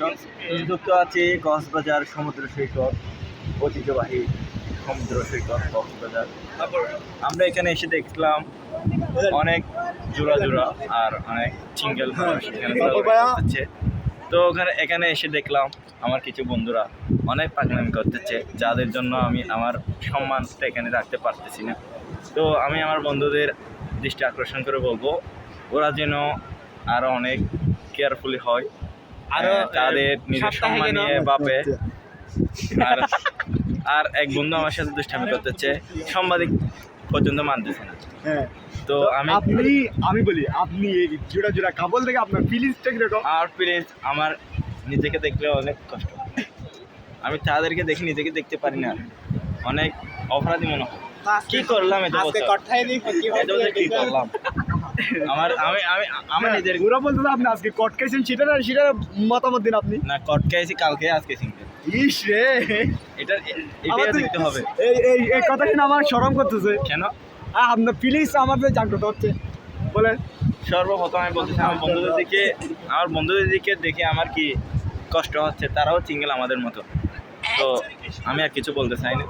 দর্শক যুক্ত আছে কক্সবাজার সমুদ্র সৈকত ঐতিহ্যবাহী সমুদ্র সৈকত কক্সবাজার। আমরা এখানে এসে দেখলাম অনেক জোড়া জোড়া আর অনেক সিঙ্গেল এখানে তো ওখানে এখানে এসে দেখলাম আমার কিছু বন্ধুরা অনেক পাগলামি করতেছে যাদের জন্য আমি আমার সম্মানটা এখানে রাখতে পারতেছি না। তো আমি আমার বন্ধুদের দৃষ্টি আকর্ষণ করে বলব ওরা যেন আরও অনেক কেয়ারফুলি হয়। তাদের নিজের সম্মান নিয়ে বাপে। আর আর এক বন্ধু আমার সাথে দুষ্টামি করতেছে। সাংবাদিক পর্যন্ত মানতেছে না। হ্যাঁ। তো আমি আপনি আমি বলি আপনি এই জোড়া জোড়া কাবল থেকে আপনার ফিলিংসটা কীরকম আর প্লিজ আমার নিজেকে দেখলে অনেক কষ্ট। আমি তাদেরকে দেখে নিজেকে দেখতে পারি না। অনেক অপরাধী মনে হয়। কি করলাম বছর কি করলাম? আমার আমি আমি আমার নিজের ওরা বলতে আপনি আজকে কট খাইছেন সেটা না সেটা মতামত দিন আপনি। না কটকে আইছি কালকে আজকে সিঙ্গেল। ইস রে। এটা এটা দেখতে হবে। এই এই এই কথা শুনে আমার শরম করতেছে। কেন? আপনার ফিলিংস আমাদের জাগ্রত হচ্ছে বলেন। সর্বপ্রথম আমি বলতেছি আমার বন্ধুদের দিকে আমার বন্ধুদের দিকে দেখে আমার কি কষ্ট হচ্ছে তারাও সিঙ্গেল আমাদের মতো। তো আমি আর কিছু বলতে চাই না।